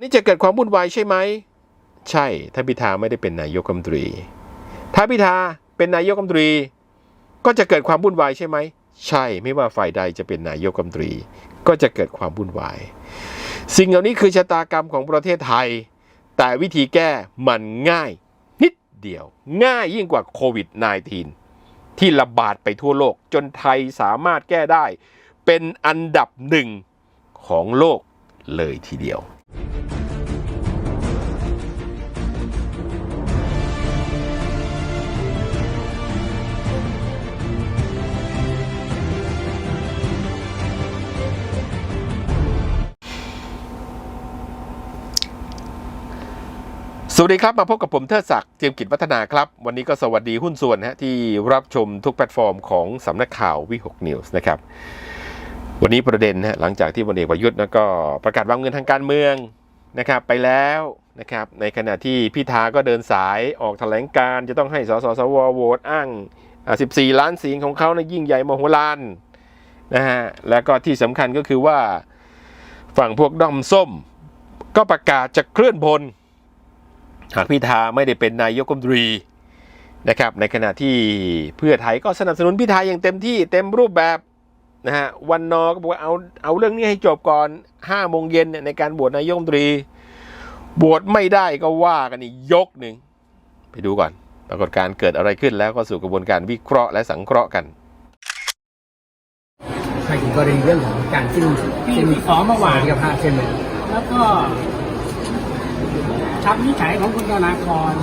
นี่จะเกิดความวุ่นวายใช่ไหม ใช่ถ้าพิธาไม่ได้เป็นนายกรัฐมนตรี ถ้าพิธาเป็นนายกรัฐมนตรี ก็จะเกิดความวุ่นวายใช่ไหม ใช่ไม่ว่าฝ่ายใดจะเป็นนายกรัฐมนตรี ก็จะเกิดความวุ่นวาย สิ่งเหล่านี้คือชะตากรรมของประเทศไทย แต่วิธีแก้มันง่าย นิดเดียว ง่ายยิ่งกว่าโควิด -19 ที่ระบาดไปทั่วโลกจนไทยสามารถแก้ได้ เป็นอันดับหนึ่งของโลกเลยทีเดียว สวัสดีครับ มาพบกับผมเทิดศักดิ์เจียมกิจวัฒนาครับ วันนี้ก็สวัสดีหุ้นส่วนนะฮะที่รับชมทุกแพลตฟอร์มของสำนักข่าววิหกนิวส์นะครับ วันนี้ประเด็นนะฮะหลังจากที่พลเอกประยุทธ์นะก็ประกาศวางเงินทางการเมืองนะครับไปแล้วนะครับในขณะที่พิธาก็เดินสายออกแถลงการจะต้องให้สสสวโหวตอ้าง 14 ล้านเสียงของเขานะยิ่งใหญ่มโหฬารนะฮะแล้วก็ที่สำคัญก็คือว่าฝั่งพวกด้อมส้ม ก็ประกาศจะเคลื่อนพลหากพิธาไม่ได้เป็นนายกรัฐมนตรีนะครับในขณะที่เพื่อไทยก็สนับสนุนพิธาอย่างเต็มที่เต็มรูปแบบ นะฮะวันนอก็บอกว่าเอาเอาเรื่องนี้ให้จบก่อน5โมงเย็นเนี่ยในการบวชนายกรัฐมนตรีบวชไม่ได้ก็ว่ากันอีกยกหนึ่งไปดูก่อน ปรากฏการณ์เกิดอะไรขึ้นแล้วก็สู่กระบวนการวิเคราะห์และสังเคราะห์กันหมายถึงกรณีเรื่องของการสิ้นที่สิ้นที่ขอเมื่อวานสวัสดิภาพใช่ไหมแล้วก็คำวินิจฉัยของคุณธนาธร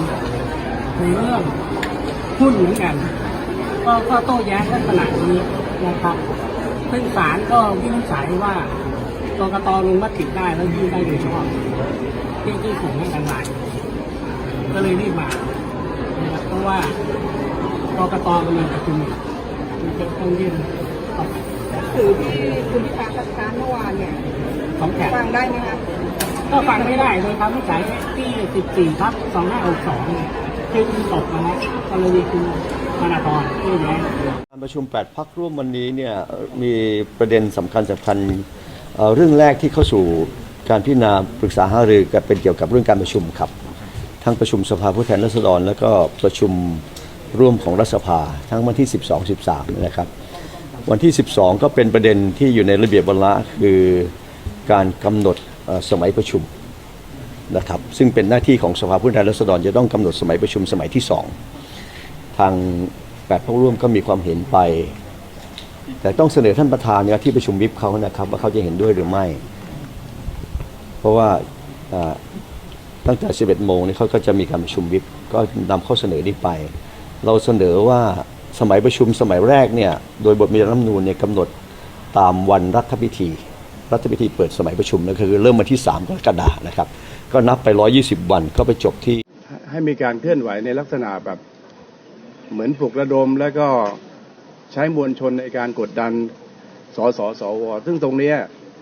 ในเรื่องหุ้นเหมือนกัน ก็ก็โต้แย้งลักษณะนี้นะครับ ซึ่งศาลก็วินิจฉัยว่ากกตลงมติได้แล้วยื่นได้โดยชอบที่ที่ส่งให้กันไลน์ก็เลยรีบมานะครับเพราะว่ากกตกำลังประชุมอยู่มันจะต้องยื่นต่อสื่อที่คุณพิธาคัดค้านเมื่อวานเนี่ยของแขกฟังได้ไหมคะก็ฟังไม่ได้โดยคำวิจัยที่ 14 ครับ 2562 เนี่ยคือคุณตกมาแล้วกรณีคุณธนาธรที่แย้งการประชุม 8พักร่วมวันนี้เนี่ยมีประเด็นสำคัญสำคัญเอ่อเรื่องแรกที่เข้าสู่การพิจารณาปรึกษาหารือกันเป็นเกี่ยวกับเรื่องการประชุมครับ ทั้งประชุมสภาผู้แทนราษฎร แล้วก็ประชุมร่วมของรัฐสภาทั้งวันที่ 12 13นะครับ วันที่ 12 ก็เป็นประเด็นที่อยู่ในระเบียบวาระคือการกำหนดเอ่อสมัยประชุม นะครับซึ่งเป็นหน้าที่ของสภาผู้แทนราษฎรจะต้องกำหนดสมัยประชุมสมัยที่สองทางแปดพักร่วมก็มีความเห็นไป แต่ต้องเสนอท่านประธานเนี่ยที่ประชุมวิปเขานะครับว่าเขาจะเห็นด้วยหรือไม่ เพราะว่าตั้งแต่ 11 โมงนี่เขาก็จะมีการประชุมวิปก็นำข้อเสนอนี้ไป เราเสนอว่าสมัยประชุมสมัยแรกเนี่ยโดยบทมีรัฐธรรมนูญเนี่ยกำหนดตามวันรัฐพิธี รัฐพิธีเปิดสมัยประชุมนะคือเริ่มมาที่ 3 กรกฎานะครับ ก็นับไป 120 วันก็ไปจบที่ ให้มีการเคลื่อนไหวในลักษณะแบบ เหมือนปลุกระดมแล้วก็ใช้มวลชนในการกดดันสสสวซึ่งตรงนี้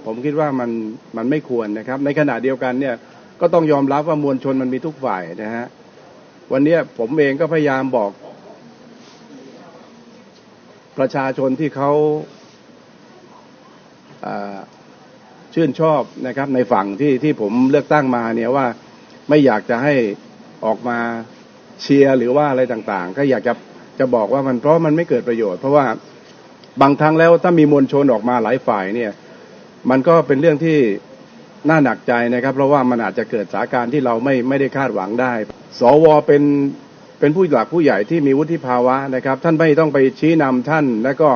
ผมคิดว่ามันมันไม่ควรนะครับ ในขณะเดียวกันเนี่ยก็ต้องยอมรับว่ามวลชนมันมีทุกฝ่ายนะฮะวันนี้ผมเองก็พยายามบอก ประชาชนที่เขาอ่า ชื่นชอบนะครับในฝั่งที่ที่ผมเลือกตั้งมาเนี่ยว่าไม่อยากจะให้ออกมาเชียร์หรือว่าอะไรต่างๆ ก็อยากจะจะบอกว่ามันเพราะมันไม่เกิดประโยชน์ เพราะว่าบางครั้งแล้วถ้ามีมวลชนออกมาหลายฝ่ายเนี่ย มันก็เป็นเรื่องที่น่าหนักใจนะครับ เพราะว่ามันอาจจะเกิดสาการที่เราไม่ไม่ได้คาดหวังได้ สวเป็นเป็นผู้หลักผู้ใหญ่ที่มีวุฒิภาวะนะครับ ท่านไม่ต้องไปชี้นำท่านแล้วก็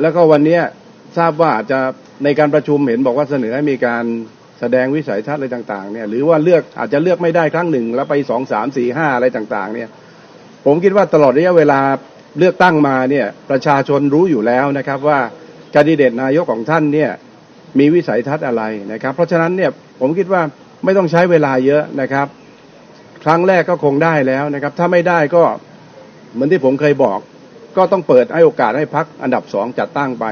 แล้วก็วันเนี้ยทราบว่าอาจจะ ในการประชุมเห็นบอกว่าเสนอให้มีการแสดงวิสัยทัศน์อะไรต่างๆเนี่ยหรือว่าเลือกอาจจะเลือกไม่ได้ครั้งหนึ่ง แล้วไปสองสามสี่ห้าอะไรต่างๆ เนี่ย ผมคิดว่าตลอดระยะเวลาเลือกตั้งมาเนี่ยประชาชนรู้อยู่แล้วนะครับว่าแคนดิเดตนายกของท่านเนี่ยมีวิสัยทัศน์อะไรนะครับ เพราะฉะนั้นเนี่ยผมคิดว่าไม่ต้องใช้เวลาเยอะนะครับ ครั้งแรกก็คงได้แล้วนะครับ ถ้าไม่ได้ก็เหมือนที่ผมเคยบอก ก็ต้องเปิดให้โอกาสให้พักอันดับสองจัดตั้งไป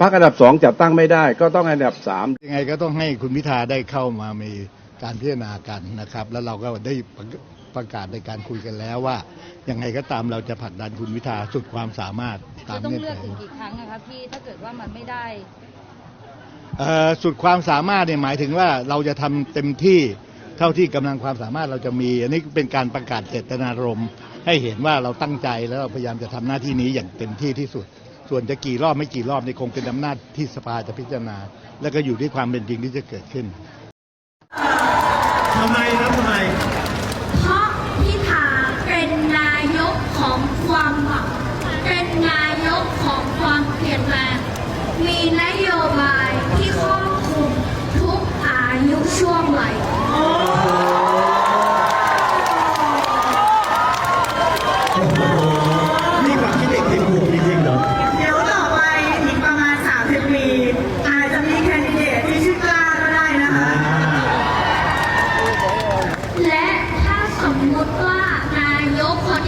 พักอันดับสองจัดตั้งไม่ได้ ก็ต้องอันดับสามยังไงก็ต้องให้คุณพิธาได้เข้ามามีการพิจารณากันนะครับ แล้วเราก็ได้ประกาศในการคุยกันแล้วว่ายังไงก็ตามเราจะผลักดันคุณพิธาสุดความสามารถตามจะต้องเงื่อนเลืไขอกอีกกี่ครั้งนะครับพี่ถ้าเกิดว่ามันไม่ได้เอ่อสุดความสามารถเนี่ยหมายถึงว่าเราจะทำเต็มที่เท่าที่กำลังความสามารถเราจะมี อันนี้เป็นการประกาศเจตนารมณ์ให้เห็นว่าเราตั้งใจแล้วเราพยายามจะทำหน้าที่นี้อย่างเต็มที่ที่สุด ส่วนจะกี่รอบไม่กี่รอบนี่คงเป็นอำนาจที่สภาจะพิจารณา แล้วก็อยู่ที่ความเป็นจริงที่จะเกิดขึ้นเพราะพิธาเป็นนายกของความหวังเป็นนายกของความเปลี่ยนแปลงมีนโยบายที่ครอบคลุมทุกอายุช่วงวัย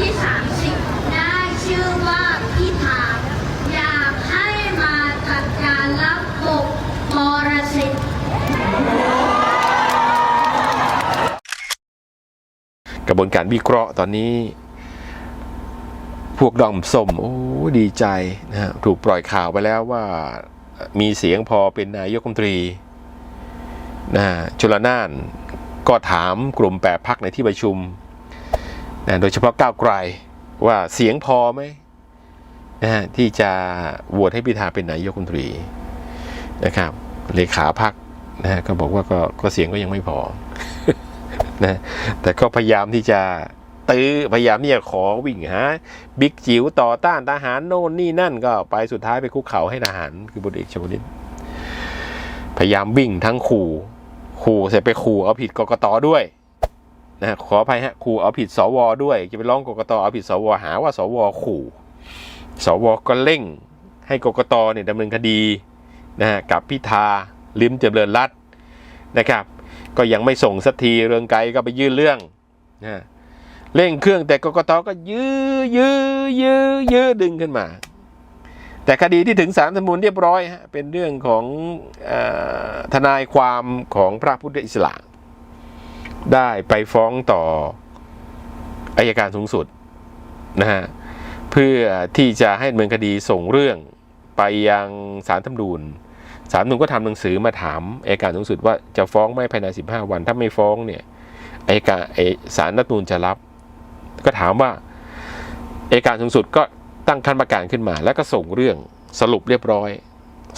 ที่ 30 ได้ชื่อว่าพิธาอยากให้มาจัดการระบบมรสิตกระบวนการวิเคราะห์ตอนนี้ พวกดอมส้มโอ้ดีใจนะฮะถูกปล่อยข่าวไปแล้วว่ามีเสียงพอเป็นนายกรัฐมนตรีนะฮะชลนานก็ถามกลุ่มแปดพักในที่ประชุม นะโดยเฉพาะก้าวไกลว่าเสียงพอไหมนะฮะที่จะโหวตให้พิธาเป็นนายกรัฐมนตรีนะครับเลขาพักนะฮะก็บอกว่าก็ก็เสียงก็ยังไม่พอนะแต่ก็พยายามที่จะตื้อพยายามที่จะขอวิ่งหาบิ๊กจิ๋วต่อต้านทหารโน่นนี่นั่นก็ไปสุดท้ายไปคุกเข่าให้ทหารคือพลเอกชวลิตพยายามวิ่งทั้งขู่ขู่เสร็จไปขู่เอาผิดกกตด้วย นะขออภัยฮะขู่เอาผิดสวด้วย จะไปร้องกกตเอาผิดสวหาว่าสวขู่สวก็เร่งให้กกตเนี่ยดำเนินคดีนะฮะกับพิธาลิมเจริญรัตน์นะครับ ก็ยังไม่ส่งสักทีเรืองไกรก็ไปยื่นเรื่องนะเร่งเครื่องแต่กกตก็ยื้อยื้อยื้อยื้อดึงขึ้นมา แต่คดีที่ถึงศารรมนูญเรียบร้อยฮะเป็นเรื่องของอทนายความของพระพุทธอิสระ ได้ไปฟ้องต่ออายการสูงสุดนะฮะเพื่อที่จะให้ดำเนินคดีส่งเรื่องไปยังศาลธรรมนูญศาลรัฐธรรมนูญก็ทำหนังสือมาถามอัยการสูงสุดว่าจะฟ้องไหม่ภายใน 15 วัน ถ้าไม่ฟ้องเนี่ยอัยการไอ้ศาลรัฐธรรมนูญจะรับ ก็ถามว่าอัยการสูงสุดก็ตั้งคณะกรรมการขึ้นมา แล้วก็ส่งเรื่องสรุปเรียบร้อย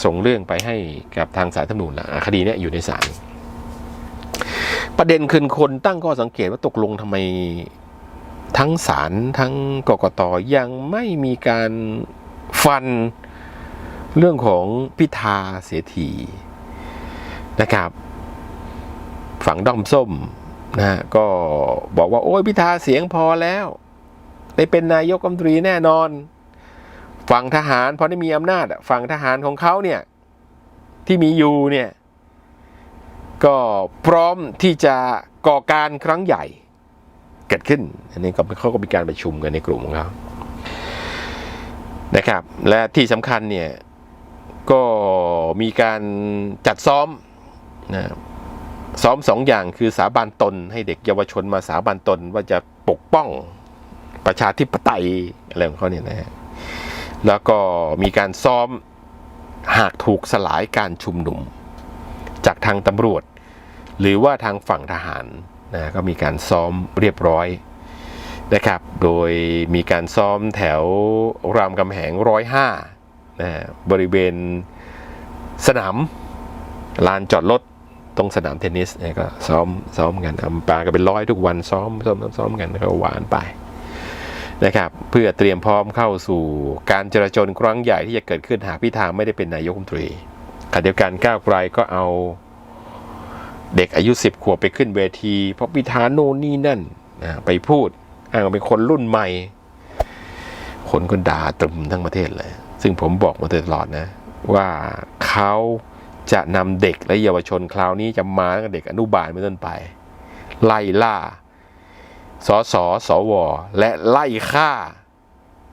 ส่งเรื่องไปให้กับทางศาลรัฐธรรมนูญแล้วอะคดีเนี้ยอยู่ในศาล ประเด็นคือคนตั้งข้อสังเกตว่าตกลงทำไมทั้งศาลทั้งกกตยังไม่มีการฟันเรื่องของพิธาเสียทีนะครับ ฝั่งด้อมส้มนะฮะก็บอกว่า โอ้ยพิธาเสียงพอแล้วได้เป็นนายกรัฐมนตรีแน่นอน ฝั่งทหารพอได้มีอำนาจฝั่งทหารของเขาเนี่ย ที่มีอยู่เนี่ย ก็พร้อมที่จะก่อการครั้งใหญ่เกิดขึ้น อันนี้ก็เขาก็มีการประชุมกันในกลุ่มของเขานะครับ และที่สำคัญเนี่ยก็มีการจัดซ้อมนะซ้อมสองอย่างคือสาบานตนให้เด็กเยาวชนมาสาบานตนว่าจะปกป้องประชาธิปไตยอะไรของเขาเนี่ยนะฮะแล้วก็มีการซ้อมหากถูกสลายการชุมนุม จากทางตำรวจ หรือว่าทางฝั่งทหารนะก็มีการซ้อมเรียบร้อยนะครับ โดยมีการซ้อมแถวรามคำแหงร้อยห้านะบริเวณสนามลานจอดรถตรงสนามเทนนิสเนี่ยก็ซ้อมซ้อมกันอำปากันเป็นร้อยทุกวันซ้อมซ้อมซ้อมกันก็หวานไปนะครับเพื่อเตรียมพร้อมเข้าสู่การจราจรครั้งใหญ่ที่จะเกิดขึ้นหากพิธาไม่ได้เป็นนายกรัฐมนตรีขณะเดียวกันก้าวไกลก็เอา เด็กอายุ 10 ขวบไปขึ้นเวทีเพราะพิธาโน่นนี่นั่นนะไปพูดอ้างว่าเป็นคนรุ่นใหม่ คนก็ด่าตรึมทั้งประเทศเลย ซึ่งผมบอกมาตลอดนะ ว่าเขาจะนำเด็กและเยาวชนคราวนี้จะมาตั้งแต่เด็กอนุบาลเป็นต้นไป ไล่ล่าสสสว และไล่ฆ่า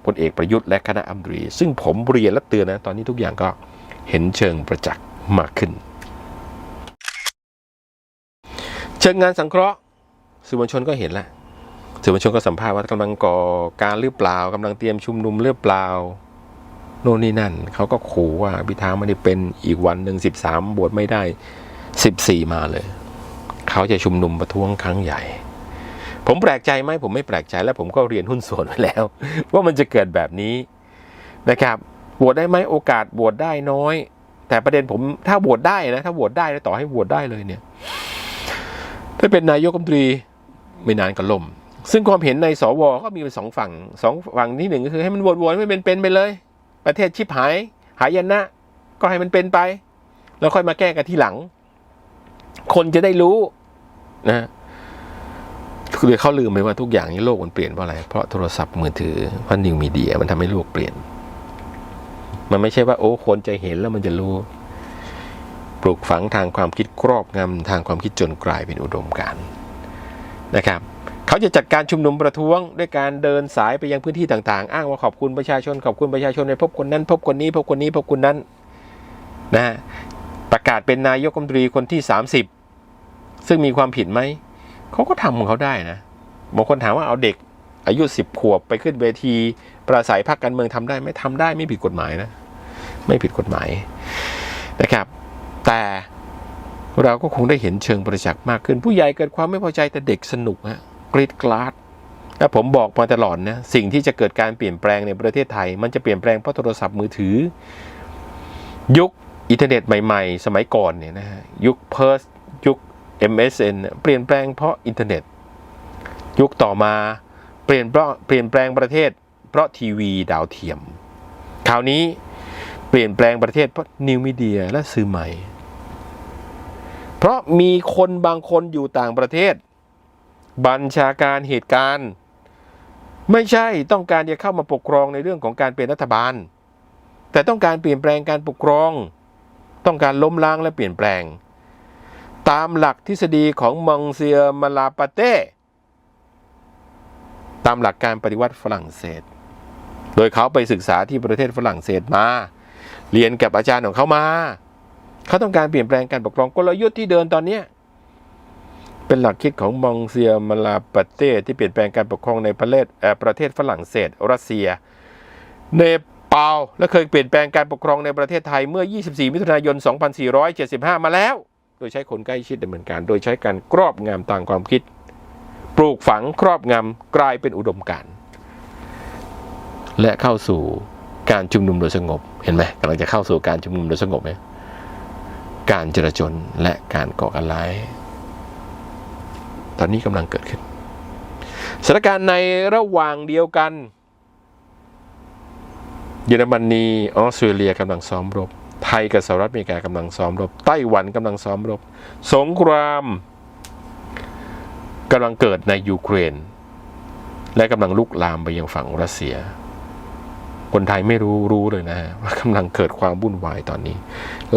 พลเอกประยุทธ์และคณะอัมรี ซึ่งผมเรียนและเตือนนะ ตอนนี้ทุกอย่างก็เห็นเชิงประจักษ์มากขึ้น เชิงงานสังเคราะห์สื่อมวลชนก็เห็นแล้วสื่อมวลชนก็สัมภาษณ์ว่ากำลังก่อการหรือเปล่ากำลังเตรียมชุมนุมหรือเปล่าโน่นนี่นั่นเขาก็ขู่ว่าพิธาไม่ได้เป็นอีกวันหนึ่งสิบสามบวชไม่ได้สิบสี่มาเลย เขาจะชุมนุมประท้วงครั้งใหญ่ ผมแปลกใจไหมผมไม่แปลกใจและผมก็เรียนหุ้นส่วนไว้แล้ว ว่ามันจะเกิดแบบนี้นะครับบวชได้ไหมโอกาสบวชได้น้อย แต่ประเด็นผมถ้าบวชได้นะถ้าบวชได้ต่อให้บวชได้เลยเนี่ย ถ้าเป็นนายกรัฐมนตรีไม่นานก็ล่ม ซึ่งความเห็นในสวก็มีสองฝั่งสองฝั่งที่หนึ่งก็คือให้มันวชๆไม่เป็นเป็นไปเลย ประเทศชิบหาย หายนะ ก็ให้มันเป็นไป แล้วค่อยมาแก้กันทีหลัง คนจะได้รู้นะคือเขาลืมไปว่าทุกอย่างนี้โลกมันเปลี่ยนเพราะอะไร เพราะโทรศัพท์มือถือเพราะนิวมีเดียมันทำให้โลกเปลี่ยน มันไม่ใช่ว่าโอ้คนจะเห็นแล้วมันจะรู้ ปลูกฝังทางความคิดครอบงำทางความคิดจนกลายเป็นอุดมการณ์นะครับเขาจะจัดการชุมนุมประท้วงด้วยการเดินสายไปยังพื้นที่ต่างๆ อ้างว่าขอบคุณประชาชนขอบคุณประชาชนในพบคนนั้น พบคนนี้พบคนนี้พบคนนั้นนะประกาศเป็นนายกรัฐมนตรีคนที่ 30 ซึ่งมีความผิดไหมเขาก็ทำของเขาได้นะบางคนถามว่าเอาเด็กอายุ 10 ขวบไปขึ้นเวทีประสัยพรรคการเมืองทำได้ไหมทำได้ไม่ผิดกฎหมายนะ ไม่ผิดกฎหมายนะครับ แต่เราก็คงได้เห็นเชิงประจักษ์มากขึ้น ผู้ใหญ่เกิดความไม่พอใจแต่เด็กสนุกฮะกรีดกราดและผมบอกมาตลอดนะสิ่งที่จะเกิดการเปลี่ยนแปลงในประเทศไทย มันจะเปลี่ยนแปลงเพราะโทรศัพท์มือถือ ยุคอินเทอร์เน็ตใหม่ๆ สมัยก่อนเนี่ยนะฮะยุคเพิร์สยุค MSN เนี่ยเปลี่ยนแปลงเพราะอินเทอร์เน็ต ยุคต่อมาเปลี่ยนเพราะเปลี่ยนแปลงประเทศ เพราะทีวีดาวเทียม คราวนี้ เปลี่ยนแปลงประเทศเพราะนิวมีเดียและสื่อใหม่ เพราะมีคนบางคนอยู่ต่างประเทศ บัญชาการเหตุการณ์ ไม่ใช่ต้องการจะเข้ามาปกครองในเรื่องของการเป็นรัฐบาล แต่ต้องการเปลี่ยนแปลงการปกครอง ต้องการล้มล้างและเปลี่ยนแปลง ตามหลักทฤษฎีของมองเซียมาลาปาเต้ตามหลักการปฏิวัติฝรั่งเศส โดยเขาไปศึกษาที่ประเทศฝรั่งเศสมา เรียนกับอาจารย์ของเขามา เขาต้องการเปลี่ยนแปลงการปกครองกลยุทธ์ที่เดินตอนเนี้ยเป็นหลักคิดของมองเซียมาลาปเต้ที่เปลี่ยนแปลงการปกครองในประเทศเอ่อประเทศฝรั่งเศส รัสเซีย เนปาลและเคยเปลี่ยนแปลงการปกครองในประเทศไทยเมื่อ 24 มิถุนายน 2475 มาแล้ว โดยใช้คนใกล้ชิดดำเนินการ โดยใช้การครอบงำทางความคิด ปลูกฝังครอบงำกลายเป็นอุดมการณ์และเข้าสู่ การชุมนุมโดยสงบเห็นไหมกำลังจะเข้าสู่การชุมนุมโดยสงบไหมการจราจนและการก่อการร้ายตอนนี้กำลังเกิดขึ้นสถานการณ์ในระหว่างเดียวกัน เยอรมนีออสเตรเลียกำลังซ้อมรบ ไทยกับสหรัฐอเมริกากำลังซ้อมรบ ไต้หวันกำลังซ้อมรบ สงครามกำลังเกิดในยูเครน และกำลังลุกลามไปยังฝั่งรัสเซีย คนไทยไม่รู้รู้เลยนะว่ากำลังเกิดความวุ่นวายตอนนี้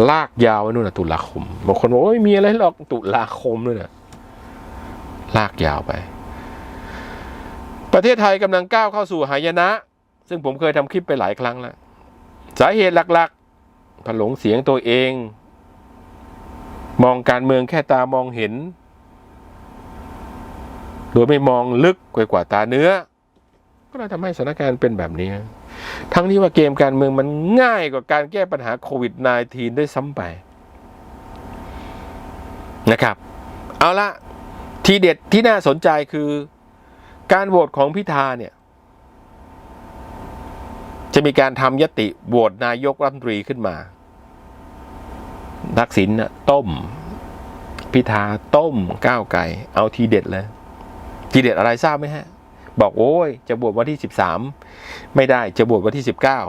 ลากยาวไปนู่นนะตุลาคมบางคนบอกว่าไม่มีอะไรหรอกตุลาคมเลยนะลากยาวไป ประเทศไทยกำลังก้าวเข้าสู่หายนะ ซึ่งผมเคยทำคลิปไปหลายครั้งแล้วสาเหตุหลักๆผลงเสียงตัวเอง มองการเมืองแค่ตามองเห็น โดยไม่มองลึกกว่าตาเนื้อ ก็เลยทำให้สถานการณ์เป็นแบบนี้ ทั้งที่ว่าเกมการเมืองมันง่ายกว่าการแก้ปัญหาโควิด -19 ด้วยซ้ำไปนะครับ เอาละทีเด็ดที่น่าสนใจคือการโหวตของพิธาเนี่ย จะมีการทำยติโหวตนายกรัฐมนตรีขึ้นมาทักษิณน่ะต้ม พิธาต้มก้าวไก่ เอาทีเด็ดเลย ทีเด็ดอะไรทราบไหมฮะ บอกโอ้ยจะบวชวันที่สิบสามไม่ได้จะบวชวันที่สิบเก้า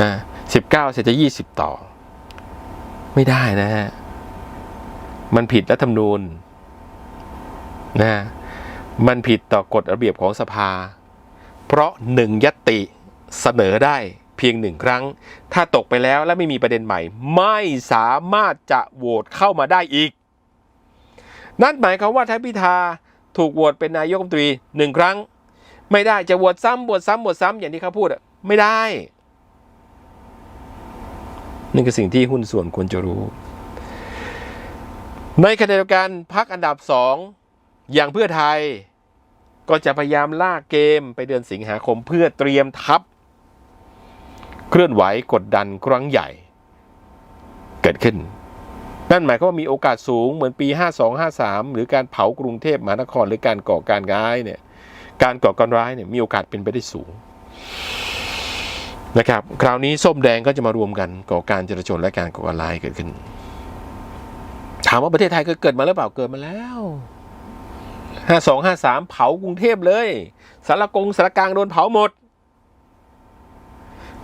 นะสิบเก้าเสร็จจะยี่สิบต่อ ไม่ได้นะฮะมันผิดรัฐธรรมนูญนะมันผิดต่อกฎระเบียบของสภา เพราะหนึ่งยติเสนอได้เพียงหนึ่งครั้ง ถ้าตกไปแล้วและไม่มีประเด็นใหม่ ไม่สามารถจะโหวตเข้ามาได้อีก นั่นหมายความว่าถ้าพิธา ถูกโหวตเป็นนายกรัฐมนตรีหนึ่งครั้ง ไม่ได้จะโหวตซ้ำโหวตซ้ำโหวตซ้ำอย่างที่เขาพูดอะไม่ได้นี่คือสิ่งที่หุ้นส่วนควรจะรู้ ในขณะเดียวกันพักอันดับสองอย่างเพื่อไทยก็จะพยายามลากเกมไปเดือนสิงหาคมเพื่อเตรียมทัพ เคลื่อนไหวกดดันครั้งใหญ่ เกิดขึ้น นั่นหมายความว่ามีโอกาสสูงเหมือนปี 5253 หรือการเผากรุงเทพมหานครหรือการก่อการร้ายเนี่ยการก่อการร้ายเนี่ยมีโอกาสเป็นไปได้สูงนะครับคราวนี้ส้มแดงก็จะมารวมกันก่อการจราจนและการก่อการร้ายเกิดขึ้น ถามว่าประเทศไทยเคยเกิดมาหรือเปล่าเกิดมาแล้ว5253เผากรุงเทพเลยสารกงสารกลางโดนเผาหมด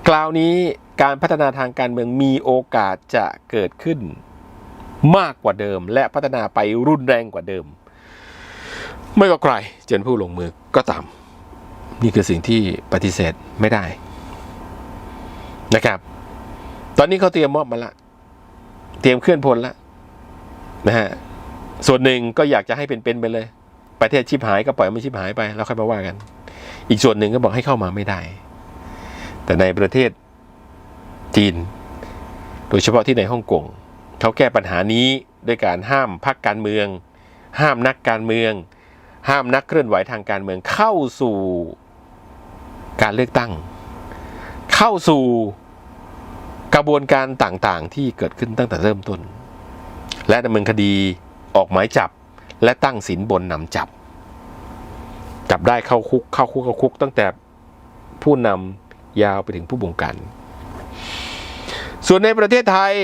คราวนี้การพัฒนาทางการเมืองมีโอกาสจะเกิดขึ้น มากกว่าเดิม และพัฒนาไปรุนแรงกว่าเดิม ไม่ว่าใครเจนผู้ลงมือก็ตาม นี่คือสิ่งที่ปฏิเสธไม่ได้นะครับ ตอนนี้เขาเตรียมมอบมาละ เตรียมเคลื่อนพลละนะฮะส่วนหนึ่งก็อยากจะให้เป็นๆไปเลย ประเทศชิบหายก็ปล่อยมันชิบหายไปแล้วค่อยมาว่ากัน อีกส่วนหนึ่งก็บอกให้เข้ามาไม่ได้ แต่ในประเทศจีน โดยเฉพาะที่ในฮ่องกง เขาแก้ปัญหานี้ด้วยการห้ามพรรคการเมือง ห้ามนักการเมือง ห้ามนักเคลื่อนไหวทางการเมืองเข้าสู่การเลือกตั้ง เข้าสู่กระบวนการต่างๆ ที่เกิดขึ้นตั้งแต่เริ่มต้น และดำเนินคดีออกหมายจับและตั้งสินบนนำจับ จับได้เข้าคุกเข้าคุกเข้าคุก ตั้งแต่ผู้นำยาวไปถึงผู้บงการ ส่วนในประเทศไทย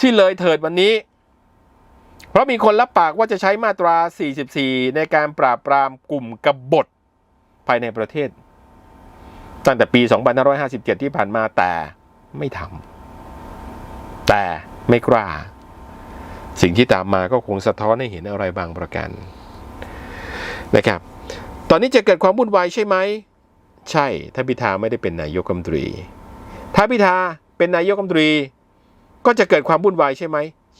ที่เลยเถิดวันนี้ เพราะมีคนรับปากว่าจะใช้มาตรา 44 ในการปราบปรามกลุ่มกบฏภายในประเทศ ตั้งแต่ปี 2557 ที่ผ่านมาแต่ไม่ทำแต่ไม่กล้า สิ่งที่ตามมาก็คงสะท้อนให้เห็นอะไรบางประการนะครับ ตอนนี้จะเกิดความวุ่นวายใช่ไหม ใช่ ถ้าพิธาไม่ได้เป็นนายกรัฐมนตรี ถ้าพิธาเป็นนายกรัฐมนตรี ก็จะเกิดความวุ่นวายใช่ไหม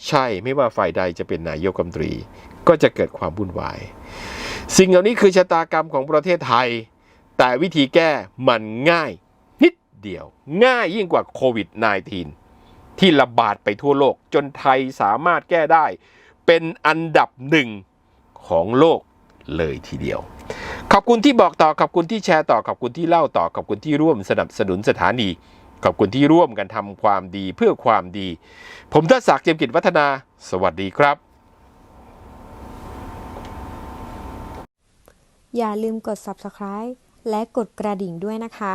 ใช่ไม่ว่าฝ่ายใดจะเป็นนายกรัฐมนตรี ก็จะเกิดความวุ่นวาย สิ่งเหล่านี้คือชะตากรรมของประเทศไทย แต่วิธีแก้มันง่าย นิดเดียว ง่ายยิ่งกว่าโควิด -19 ที่ระบาดไปทั่วโลกจนไทยสามารถแก้ได้ เป็นอันดับหนึ่งของโลกเลยทีเดียว ขอบคุณที่บอกต่อขอบคุณที่แชร์ต่อขอบคุณที่เล่าต่อขอบคุณที่ร่วมสนับสนุนสถานี ขอบคุณที่ร่วมกันทำความดีเพื่อความดี ผมทศศักดิ์เจียมกิจวัฒนา สวัสดีครับ อย่าลืมกด subscribe และกดกระดิ่งด้วยนะคะ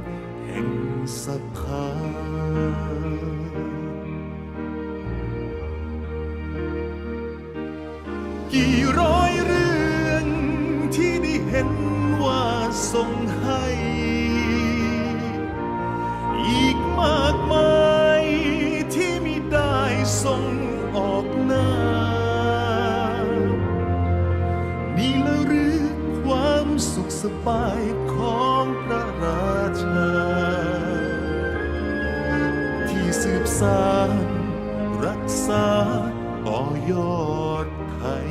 แห่งศรัทธากี่ร้อยเรื่องที่ได้เห็นว่าส่งให้ อีกมากมายที่มิได้ส่งออกหน้า นี่ละหรือความสุขสบาย สานรักษาต่อยอดไทย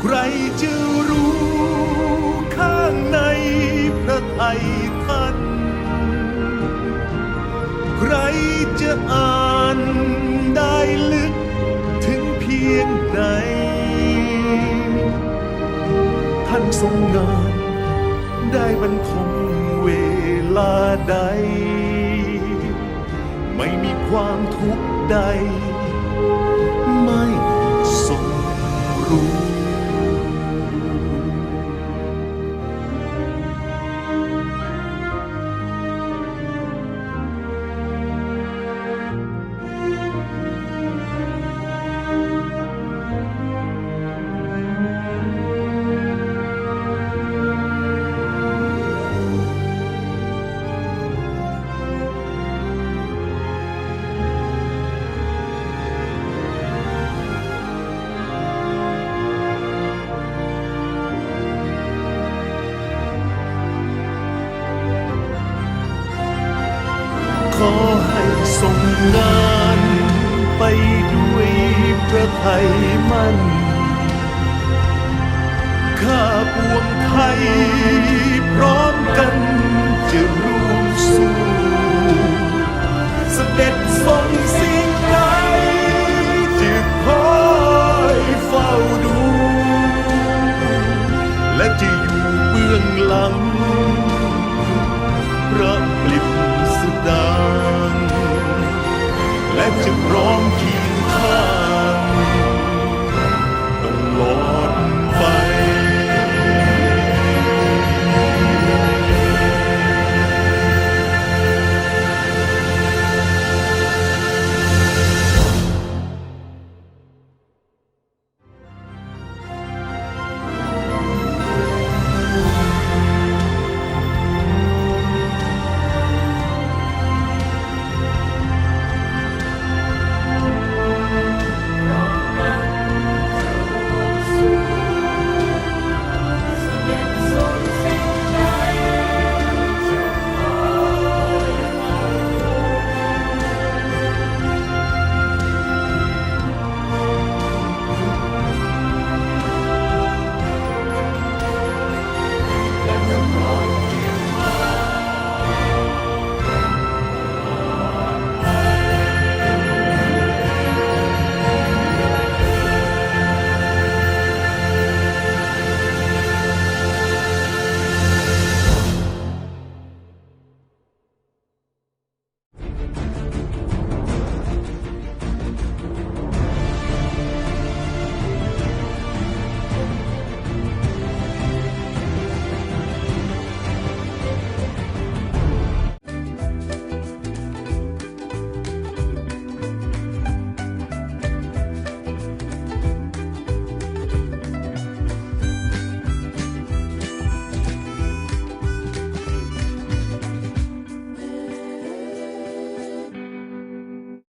ใครจะรู้ ทรงงานได้บรรทมเวลาใด ไม่มีความทุกข์ใด วงไทย พร้อมกันจะร่วมสู้เสด็จทรงสิ่งใดจะคอยเฝ้าดู และจะอยู่เบื้องหลังพระกลิบสดานและจะพร้อม